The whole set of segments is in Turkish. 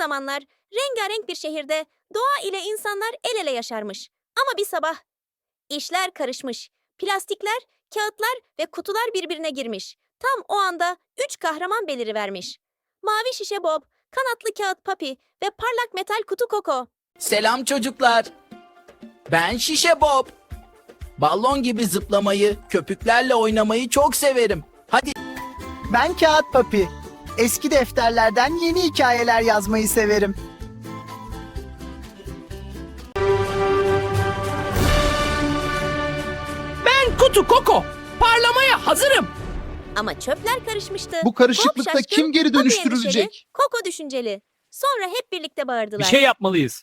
zamanlar rengarenk bir şehirde doğa ile insanlar el ele yaşarmış. Ama bir sabah işler karışmış. Plastikler, kağıtlar ve kutular birbirine girmiş. Tam o anda üç kahraman belirivermiş. Mavi şişe Bob, kanatlı kağıt Papi ve parlak metal kutu Koko. Selam çocuklar. Ben Şişe Bob. Ballon gibi zıplamayı, köpüklerle oynamayı çok severim. Hadi Ben Kağıt Papi. Eski defterlerden yeni hikayeler yazmayı severim. Ben Kutu Koko. Parlamaya hazırım. Ama çöpler karışmıştı. Bu karışıklıkta şaşkın, kim geri dönüştürülecek? endişeli, Koko düşünceli. Sonra hep birlikte bağırdılar. Bir şey yapmalıyız.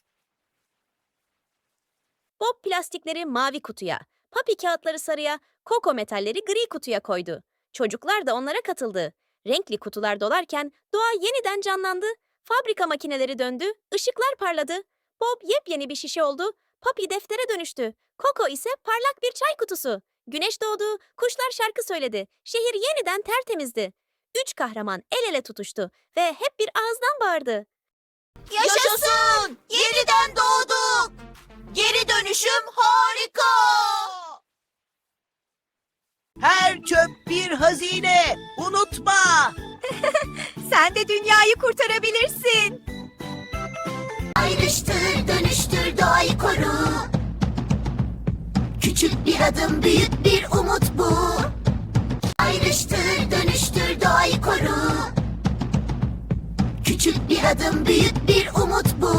Bob plastikleri mavi kutuya, Papi kağıtları sarıya, Koko metalleri gri kutuya koydu. Çocuklar da onlara katıldı. Renkli kutular dolarken doğa yeniden canlandı. Fabrika makineleri döndü, ışıklar parladı. Bob yepyeni bir şişe oldu. Papi deftere dönüştü. Koko ise parlak bir çay kutusu. Güneş doğdu, kuşlar şarkı söyledi. Şehir yeniden tertemizdi. Üç kahraman el ele tutuştu ve hep bir ağızdan bağırdı. Yaşasın! Yeniden doğduk! Geri dönüşüm bir hazine. Unutma. Sen de dünyayı kurtarabilirsin. Ayrıştır, dönüştür, doğayı koru. Küçük bir adım, büyük bir umut bu. Ayrıştır, dönüştür, doğayı koru. Küçük bir adım, büyük bir umut bu.